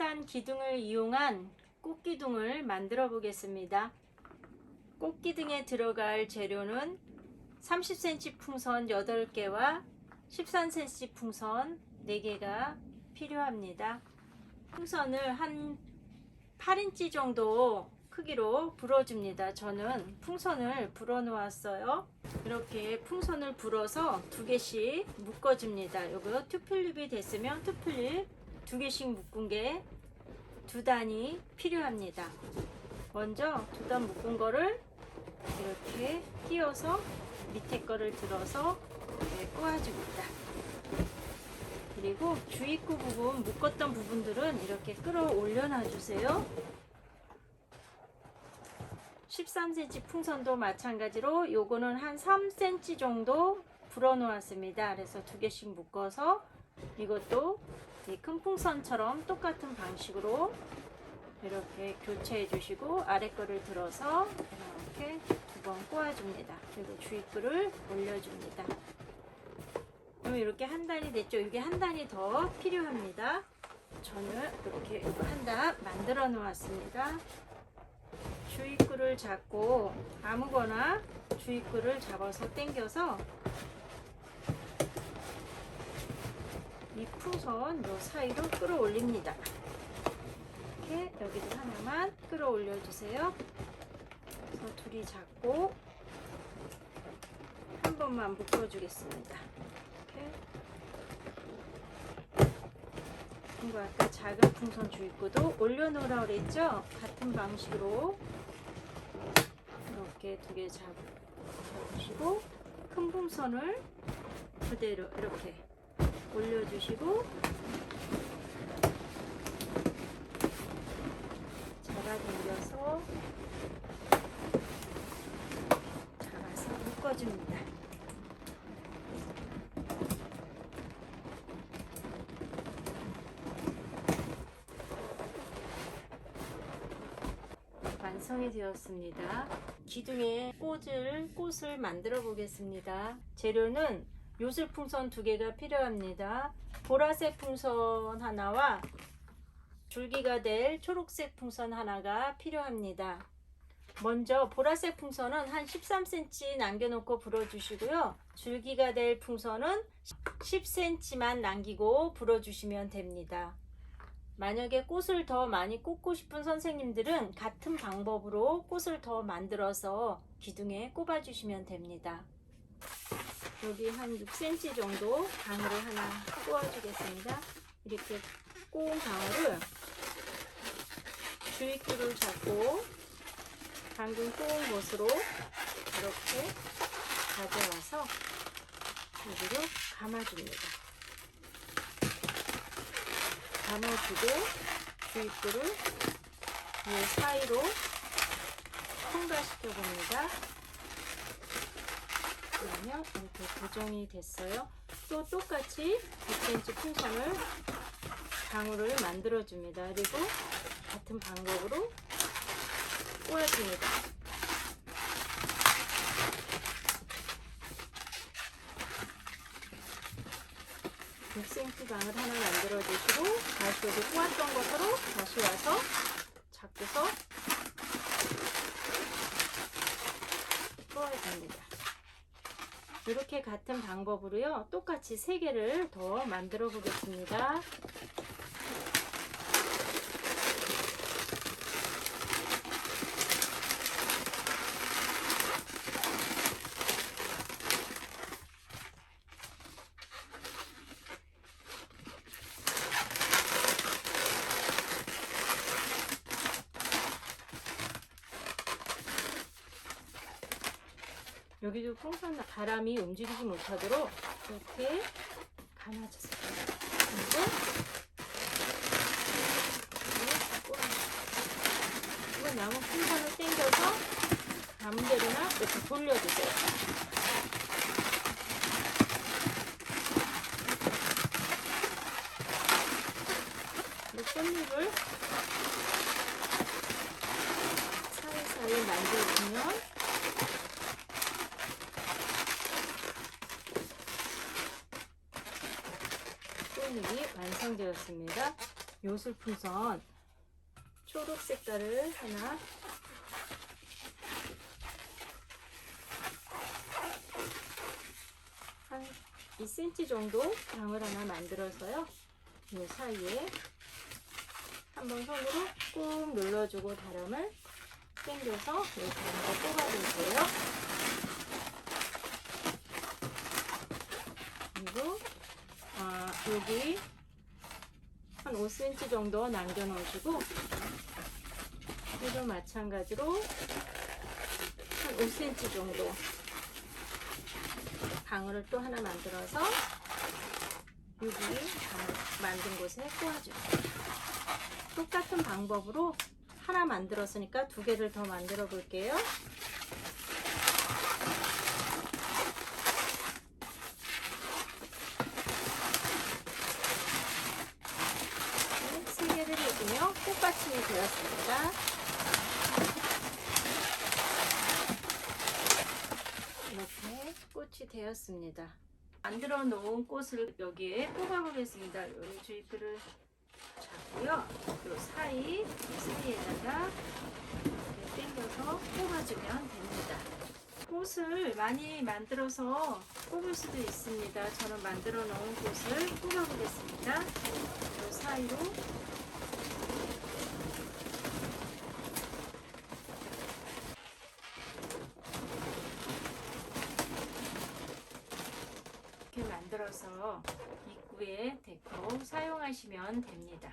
단 기둥을 이용한 꽃기둥을 만들어 보겠습니다. 꽃기둥에 들어갈 재료는 30cm 풍선 8개와 13cm 풍선 4개가 필요합니다. 풍선을 한 8인치 정도 크기로 불어줍니다. 저는 풍선을 불어 놓았어요. 이렇게 풍선을 불어서 두 개씩 묶어줍니다. 이거 투플립이 됐으면 투플립 두 개씩 묶은 게 두 단이 필요합니다. 먼저 두 단 묶은 거를 이렇게 끼워서 밑에 거를 들어서 꼬아줍니다. 그리고 주입구 부분 묶었던 부분들은 이렇게 끌어올려 놔주세요. 13cm 풍선도 마찬가지로 요거는 한 3cm 정도 불어 놓았습니다. 그래서 두 개씩 묶어서 이것도 이 큰 풍선처럼 똑같은 방식으로 이렇게 교체해 주시고 아래 거를 들어서 이렇게 두 번 꼬아줍니다. 그리고 주입구를 올려줍니다. 그럼 이렇게 한 단이 됐죠? 이게 한 단이 더 필요합니다. 저는 이렇게 한 단 만들어 놓았습니다. 주입구를 잡고 아무거나 주입구를 잡아서 당겨서 이 풍선 요 사이로 끌어올립니다. 이렇게 여기도 하나만 끌어올려 주세요. 그래서 둘이 잡고 한 번만 묶어주겠습니다. 이렇게 그리고 아까 작은 풍선 주입구도 올려놓으라 그랬죠? 같은 방식으로 이렇게 두 개 잡으시고 큰 풍선을 그대로 이렇게 올려주시고 잡아당겨서 잡아서 묶어줍니다. 완성이 되었습니다. 기둥에 꽃을 꽃을 만들어 보겠습니다. 재료는 요술 풍선 두 개가 필요합니다. 보라색 풍선 하나와 줄기가 될 초록색 풍선 하나가 필요합니다. 먼저 보라색 풍선은 한 13cm 남겨놓고 불어주시고요. 줄기가 될 풍선은 10cm만 남기고 불어주시면 됩니다. 만약에 꽃을 더 많이 꽂고 싶은 선생님들은 같은 방법으로 꽃을 더 만들어서 기둥에 꼽아주시면 됩니다. 여기 한 6cm 정도 방울을 하나 꽂아주겠습니다. 이렇게 꼬은 방울을 주입구를 잡고 방금 꼬은 곳으로 이렇게 가져와서 여기로 감아줍니다. 감아주고 주입구를 이 사이로 통과시켜 봅니다. 그러면 이렇게 고정이 됐어요. 또 똑같이 6cm 풍선을 방울을 만들어 줍니다. 그리고 같은 방법으로 꼬아줍니다. 육 c m 방을 하나 만들어 주시고 여기 꼬았던 것으로 다시 와서 잡고서 꼬아줍니다. 이렇게 같은 방법으로요 똑같이 세 개를 더 만들어 보겠습니다. 여기도 풍선 바람이 움직이지 못하도록 이렇게 감아주세요. 그리고 남은 풍선을 당겨서 아무 데로나 이렇게 돌려주세요. 이 꽃잎을 사이사이 만져주면 꽃잎이 완성되었습니다. 요술 풍선 초록 색깔을 하나 한 2cm 정도 장을 하나 만들어서요. 이 사이에 한번 손으로 꾹 눌러주고 다람을 당겨서 이렇게 한번 뽑아줄게요. 그리고 아, 여기 한 5cm 정도 남겨 놓으시고 이도 마찬가지로 한 5cm 정도 방울을 또 하나 만들어서 여기 만든 곳에 꼬아줄게요. 똑같은 방법으로 하나 만들었으니까 두 개를 더 만들어 볼게요. 네, 세 개를 꽃받침이 되었습니다. 이렇게 꽃이 되었습니다. 만들어 놓은 꽃을 여기에 뽑아 보겠습니다. 이 주입글을 잡고요. 이 사이, 이 사이에다가 이렇게 당겨서 뽑아주면 됩니다. 꽃을 많이 만들어서 뽑을 수도 있습니다. 저는 만들어 놓은 꽃을 뽑아 보겠습니다. 이 사이로 이렇게 만들어서 입구에 데코 사용하시면 됩니다.